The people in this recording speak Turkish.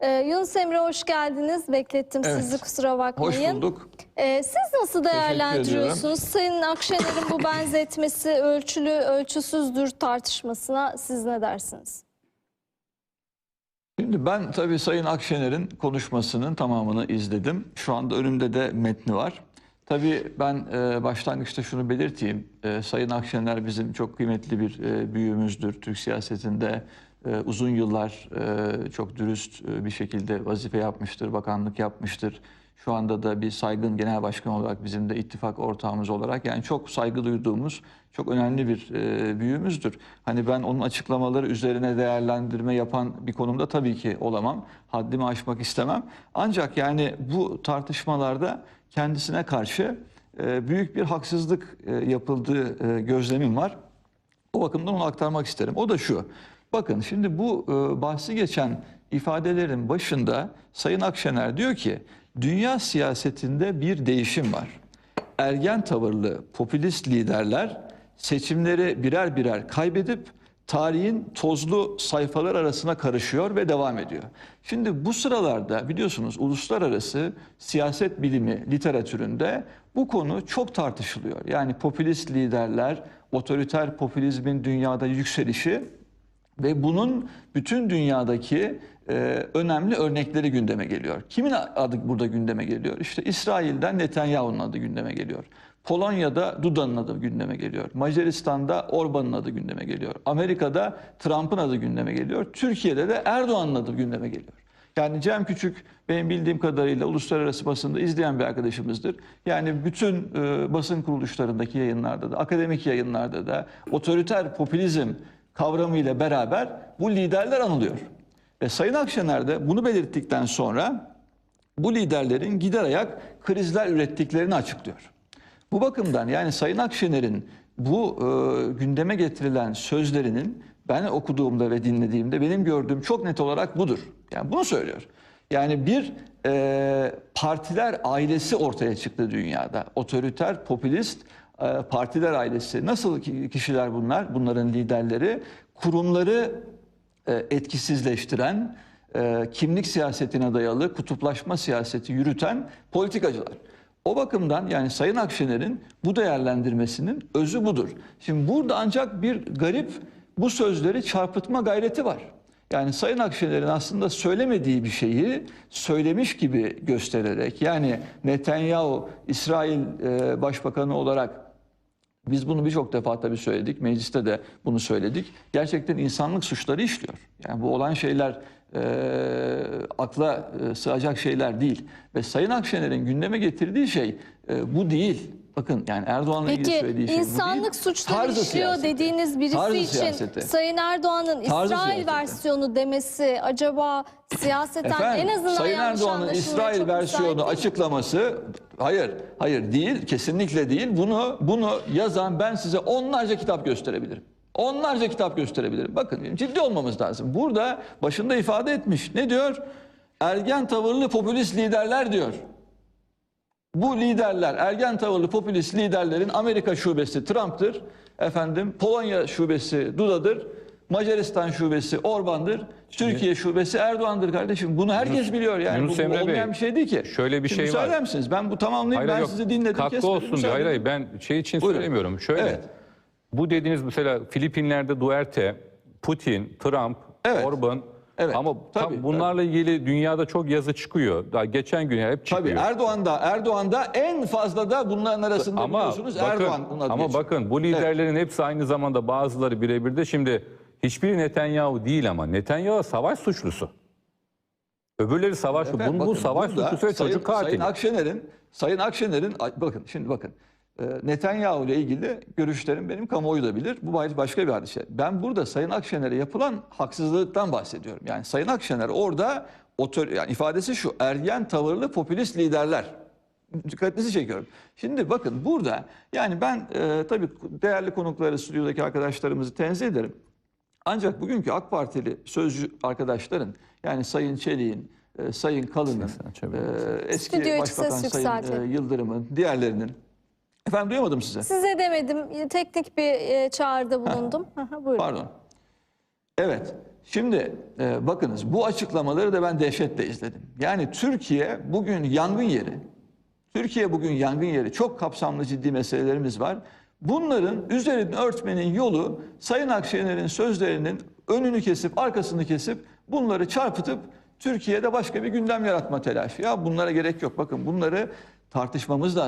Ee, Yunus Emre hoş geldiniz. Beklettim Evet. sizi kusura Hoş bakmayın. bulduk. Ee, siz nasıl değerlendiriyorsunuz? Sayın Akşener'in bu benzetmesi ölçülü ölçüsüzdür tartışmasına siz ne dersiniz? Şimdi ben tabii Sayın Akşener'in konuşmasının tamamını izledim. Şu anda önümde de metni var. Tabii ben e, başlangıçta şunu belirteyim. E, Sayın Akşener bizim çok kıymetli bir e, büyüğümüzdür. Türk siyasetinde uzun yıllar e, çok dürüst e, bir şekilde vazife yapmıştır, bakanlık yapmıştır. Şu anda da bir saygın genel başkan olarak bizim de ittifak ortağımız olarak yani çok saygı duyduğumuz çok önemli bir e, büyüğümüzdür. Hani ben onun açıklamaları üzerine değerlendirme yapan bir konumda tabii ki olamam. Haddimi aşmak istemem. Ancak yani bu tartışmalarda kendisine karşı e, büyük bir haksızlık e, yapıldığı e, gözlemim var. O bakımdan onu aktarmak isterim. O da şu. Bakın şimdi bu e, bahsi geçen ifadelerin başında Sayın Akşener diyor ki dünya siyasetinde bir değişim var. Ergen tavırlı popülist liderler seçimleri birer birer kaybedip tarihin tozlu sayfalar arasına karışıyor ve devam ediyor. Şimdi bu sıralarda biliyorsunuz uluslararası siyaset bilimi literatüründe bu konu çok tartışılıyor. Yani popülist liderler, otoriter popülizmin dünyada yükselişi ve bunun bütün dünyadaki e, önemli örnekleri gündeme geliyor. Kimin adı burada gündeme geliyor? İşte İsrail'den Netanyahu'nun adı gündeme geliyor. Polonya'da Duda'nın adı gündeme geliyor. Macaristan'da Orban'ın adı gündeme geliyor. Amerika'da Trump'ın adı gündeme geliyor. Türkiye'de de Erdoğan'ın adı gündeme geliyor. Yani Cem Küçük benim bildiğim kadarıyla uluslararası basında izleyen bir arkadaşımızdır. Yani bütün e, basın kuruluşlarındaki yayınlarda da, akademik yayınlarda da otoriter popülizm kavramıyla beraber bu liderler anılıyor. Ve Sayın Akşener de bunu belirttikten sonra bu liderlerin gider ayak krizler ürettiklerini açıklıyor. Bu bakımdan yani Sayın Akşener'in bu e, gündeme getirilen sözlerinin ben okuduğumda ve dinlediğimde benim gördüğüm çok net olarak budur. Yani bunu söylüyor. Yani bir e, partiler ailesi ortaya çıktı dünyada. Otoriter, popülist partiler ailesi. Nasıl ki- kişiler bunlar? Bunların liderleri kurumları e, etkisizleştiren, e, kimlik siyasetine dayalı kutuplaşma siyaseti yürüten politikacılar. O bakımdan yani Sayın Akşener'in bu değerlendirmesinin özü budur. Şimdi burada ancak bir garip bu sözleri çarpıtma gayreti var. Yani Sayın Akşener'in aslında söylemediği bir şeyi söylemiş gibi göstererek yani Netanyahu İsrail e, Başbakanı olarak biz bunu birçok defa tabii söyledik. Mecliste de bunu söyledik. Gerçekten insanlık suçları işliyor. Yani bu olan şeyler e, akla e, sığacak şeyler değil. Ve Sayın Akşener'in gündeme getirdiği şey e, bu değil. Bakın yani Erdoğan'la ilgili Peki söylediği şey bu değil. insanlık suçları Tarzı işliyor siyaseti. dediğiniz birisi Tarzı için siyaseti. Sayın Erdoğan'ın Tarzı İsrail siyaseti. versiyonu demesi acaba siyaseten Efendim, en azından Sayın yanlış Erdoğan'ın anlaşılmaya İsrail müsait versiyonu değil açıklaması hayır hayır değil kesinlikle değil. Bunu bunu yazan ben size onlarca kitap gösterebilirim. Onlarca kitap gösterebilirim. Bakın ciddi olmamız lazım. Burada başında ifade etmiş. Ne diyor? Ergen tavırlı popülist liderler diyor. Bu liderler, ergen tavırlı popülist liderlerin Amerika şubesi Trump'tır. Efendim Polonya şubesi Duda'dır. Macaristan şubesi Orban'dır. Türkiye şubesi Erdoğan'dır kardeşim. Bunu herkes biliyor yani. Yunus bu, bu Emre Bey, olmayan bir şey değil ki. şöyle bir Şimdi şey var. Müsaade misiniz? Ben bu tamamlayayım. Hayır, ben yok. sizi dinledim. Katkı kesmedim. olsun diye. Hayır hayır ben şey için Buyurun. söylemiyorum. Şöyle. Evet. Bu dediğiniz mesela Filipinler'de Duterte, Putin, Trump, Evet. Orban Evet, ama tam tabii, bunlarla ilgili dünyada çok yazı çıkıyor. Daha geçen gün hep çıkıyor. Tabii Erdoğan da Erdoğan da en fazla da bunların arasında ama biliyorsunuz bakın, Erdoğan'ın adı ama geçiyor. bakın bu liderlerin hepsi aynı zamanda bazıları birebir de şimdi hiçbiri Netanyahu değil ama Netanyahu savaş suçlusu. Öbürleri savaş Efendim, bu, bu savaş suçlusu ve çocuk katili. Sayın Akşener'in Sayın Akşener'in bakın şimdi bakın Netanyahu ile ilgili görüşlerim benim kamuoyu da bilir. Bu baş- başka bir hadise. Ben burada Sayın Akşener'e yapılan haksızlıktan bahsediyorum. Yani Sayın Akşener orada otor, yani ifadesi şu ergen tavırlı popülist liderler. Dikkatinizi çekiyorum. Şimdi bakın burada yani ben e, tabii değerli konukları stüdyodaki arkadaşlarımızı tenzih ederim. Ancak bugünkü AK Partili sözcü arkadaşların yani Sayın Çelik'in, e, Sayın Kalın'ın, e, eski Stüdyoyu Başbakan Sayın e, Yıldırım'ın, diğerlerinin. Efendim duyamadım size. Size demedim teknik bir e, çağrıda bulundum. Aha, Buyurun. Pardon. Evet. Şimdi e, bakınız bu açıklamaları da ben dehşetle izledim. Yani Türkiye bugün yangın yeri. Türkiye bugün yangın yeri. Çok kapsamlı ciddi meselelerimiz var. Bunların üzerini örtmenin yolu Sayın Akşener'in sözlerinin önünü kesip arkasını kesip bunları çarpıtıp Türkiye'de başka bir gündem yaratma telaşı. Ya bunlara gerek yok. Bakın bunları tartışmamız lazım.